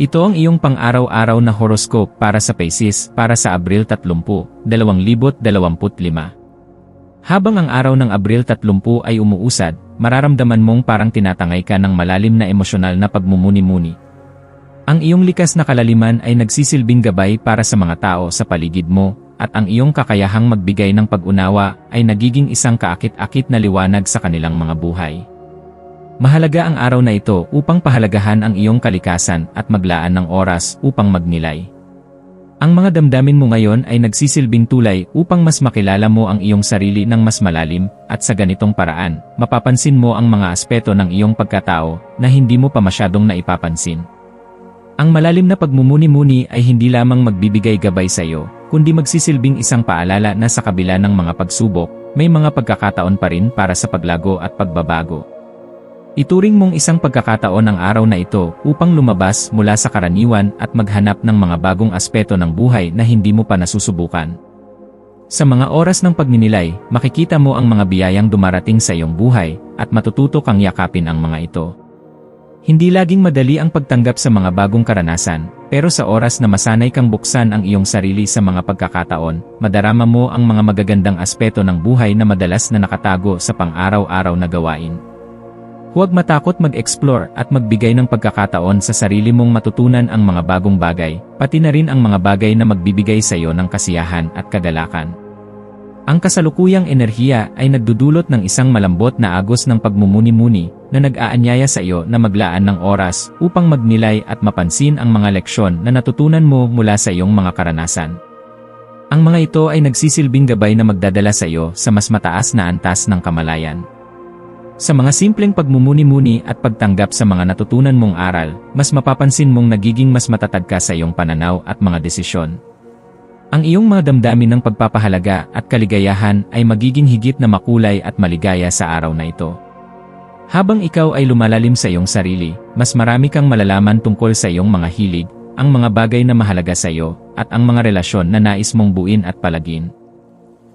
Ito ang iyong pang-araw-araw na horoscope para sa Pisces para sa Abril 30, 2025. Habang ang araw ng Abril 30 ay umuusad, mararamdaman mong parang tinatangay ka ng malalim na emosyonal na pagmumuni-muni. Ang iyong likas na kalaliman ay nagsisilbing gabay para sa mga tao sa paligid mo, at ang iyong kakayahang magbigay ng pag-unawa ay nagiging isang kaakit-akit na liwanag sa kanilang mga buhay. Mahalaga ang araw na ito upang pahalagahan ang iyong kalikasan at maglaan ng oras upang magnilay. Ang mga damdamin mo ngayon ay nagsisilbing tulay upang mas makilala mo ang iyong sarili ng mas malalim at sa ganitong paraan, mapapansin mo ang mga aspeto ng iyong pagkatao na hindi mo pa masyadong naipapansin. Ang malalim na pagmumuni-muni ay hindi lamang magbibigay gabay sa iyo, kundi magsisilbing isang paalala na sa kabila ng mga pagsubok, may mga pagkakataon pa rin para sa paglago at pagbabago. Ituring mong isang pagkakataon ang araw na ito upang lumabas mula sa karaniwan at maghanap ng mga bagong aspeto ng buhay na hindi mo pa nasusubukan. Sa mga oras ng pagninilay, makikita mo ang mga biyayang dumarating sa iyong buhay at matututo kang yakapin ang mga ito. Hindi laging madali ang pagtanggap sa mga bagong karanasan, pero sa oras na masanay kang buksan ang iyong sarili sa mga pagkakataon, madarama mo ang mga magagandang aspeto ng buhay na madalas na nakatago sa pang-araw-araw na gawain. Huwag matakot mag-explore at magbigay ng pagkakataon sa sarili mong matutunan ang mga bagong bagay, pati na rin ang mga bagay na magbibigay sa iyo ng kasiyahan at kagalakan. Ang kasalukuyang enerhiya ay nagdudulot ng isang malambot na agos ng pagmumuni-muni na nag-aanyaya sa iyo na maglaan ng oras upang magnilay at mapansin ang mga leksyon na natutunan mo mula sa iyong mga karanasan. Ang mga ito ay nagsisilbing gabay na magdadala sa iyo sa mas mataas na antas ng kamalayan. Sa mga simpleng pagmumuni-muni at pagtanggap sa mga natutunan mong aral, mas mapapansin mong nagiging mas matatag ka sa iyong pananaw at mga desisyon. Ang iyong mga damdamin ng pagpapahalaga at kaligayahan ay magiging higit na makulay at maligaya sa araw na ito. Habang ikaw ay lumalalim sa iyong sarili, mas marami kang malalaman tungkol sa iyong mga hilig, ang mga bagay na mahalaga sa iyo, at ang mga relasyon na nais mong buin at palagin.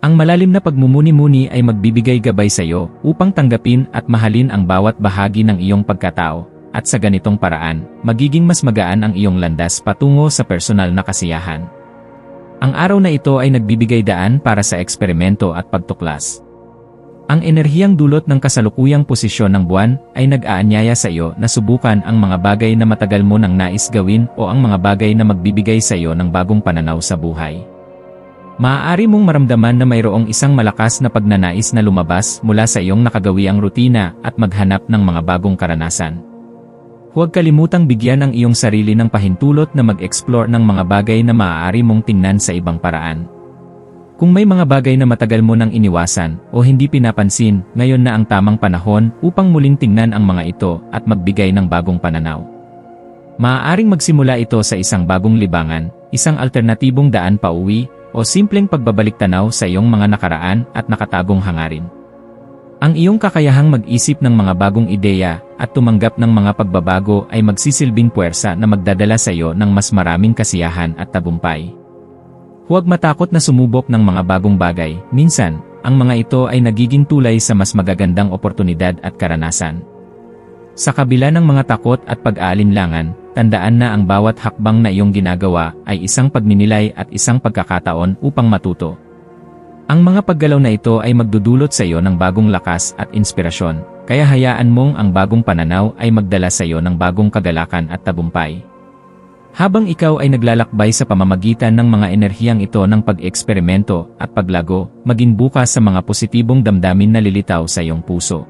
Ang malalim na pagmumuni-muni ay magbibigay gabay sa iyo upang tanggapin at mahalin ang bawat bahagi ng iyong pagkatao, at sa ganitong paraan, magiging mas magaan ang iyong landas patungo sa personal na kasiyahan. Ang araw na ito ay nagbibigay daan para sa eksperimento at pagtuklas. Ang enerhiyang dulot ng kasalukuyang posisyon ng buwan ay nag-aanyaya sa iyo na subukan ang mga bagay na matagal mo nang nais gawin o ang mga bagay na magbibigay sa iyo ng bagong pananaw sa buhay. Maaari mong maramdaman na mayroong isang malakas na pagnanais na lumabas mula sa iyong nakagawiang rutina at maghanap ng mga bagong karanasan. Huwag kalimutang bigyan ang iyong sarili ng pahintulot na mag-explore ng mga bagay na maaari mong tingnan sa ibang paraan. Kung may mga bagay na matagal mo nang iniwasan o hindi pinapansin, ngayon na ang tamang panahon upang muling tingnan ang mga ito at magbigay ng bagong pananaw. Maaaring magsimula ito sa isang bagong libangan, isang alternatibong daan pauwi, o simpleng pagbabalik tanaw sa iyong mga nakaraan at nakatagong hangarin. Ang iyong kakayahang mag-isip ng mga bagong ideya at tumanggap ng mga pagbabago ay magsisilbing puwersa na magdadala sa iyo ng mas maraming kasiyahan at tagumpay. Huwag matakot na sumubok ng mga bagong bagay, minsan, ang mga ito ay nagiging tulay sa mas magagandang oportunidad at karanasan. Sa kabila ng mga takot at pag-aalinlangan, tandaan na ang bawat hakbang na iyong ginagawa ay isang pagninilay at isang pagkakataon upang matuto. Ang mga paggalaw na ito ay magdudulot sa iyo ng bagong lakas at inspirasyon, kaya hayaan mong ang bagong pananaw ay magdala sa iyo ng bagong kagalakan at tagumpay. Habang ikaw ay naglalakbay sa pamamagitan ng mga enerhiyang ito ng pag-eksperimento at paglago, maging bukas sa mga positibong damdamin na lilitaw sa iyong puso.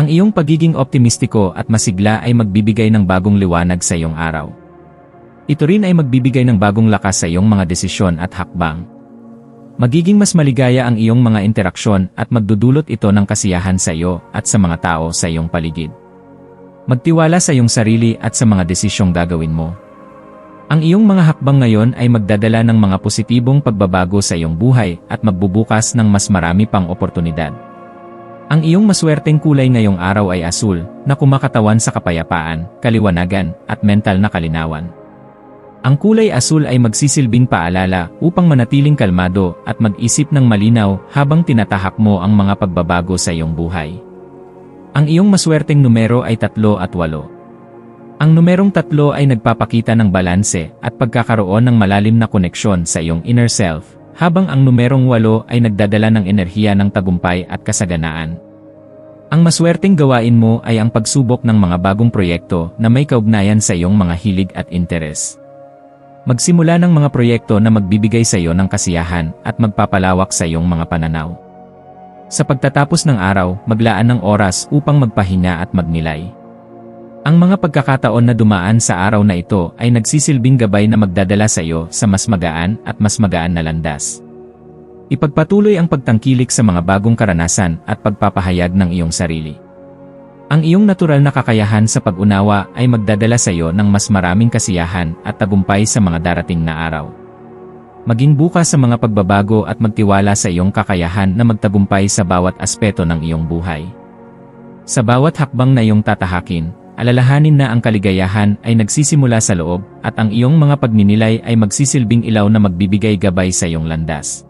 Ang iyong pagiging optimistiko at masigla ay magbibigay ng bagong liwanag sa iyong araw. Ito rin ay magbibigay ng bagong lakas sa iyong mga desisyon at hakbang. Magiging mas maligaya ang iyong mga interaksyon at magdudulot ito ng kasiyahan sa iyo at sa mga tao sa iyong paligid. Magtiwala sa iyong sarili at sa mga desisyong gagawin mo. Ang iyong mga hakbang ngayon ay magdadala ng mga positibong pagbabago sa iyong buhay at magbubukas ng mas marami pang oportunidad. Ang iyong maswerteng kulay ngayong araw ay asul, na kumakatawan sa kapayapaan, kaliwanagan, at mental na kalinawan. Ang kulay asul ay magsisilbing paalala upang manatiling kalmado at mag-isip ng malinaw habang tinatahak mo ang mga pagbabago sa iyong buhay. Ang iyong maswerteng numero ay 3 at 8. Ang numerong tatlo ay nagpapakita ng balanse at pagkakaroon ng malalim na koneksyon sa iyong inner self, habang ang numerong walo ay nagdadala ng enerhiya ng tagumpay at kasaganaan. Ang maswerteng gawain mo ay ang pagsubok ng mga bagong proyekto na may kaugnayan sa iyong mga hilig at interes. Magsimula ng mga proyekto na magbibigay sa iyo ng kasiyahan at magpapalawak sa iyong mga pananaw. Sa pagtatapos ng araw, maglaan ng oras upang magpahinga at magnilay. Ang mga pagkakataon na dumaan sa araw na ito ay nagsisilbing gabay na magdadala sa iyo sa mas magaan at mas magaan na landas. Ipagpatuloy ang pagtangkilik sa mga bagong karanasan at pagpapahayag ng iyong sarili. Ang iyong natural na kakayahan sa pag-unawa ay magdadala sa iyo ng mas maraming kasiyahan at tagumpay sa mga darating na araw. Maging bukas sa mga pagbabago at magtiwala sa iyong kakayahan na magtagumpay sa bawat aspeto ng iyong buhay. Sa bawat hakbang na iyong tatahakin, alalahanin na ang kaligayahan ay nagsisimula sa loob at ang iyong mga pagninilay ay magsisilbing ilaw na magbibigay gabay sa iyong landas.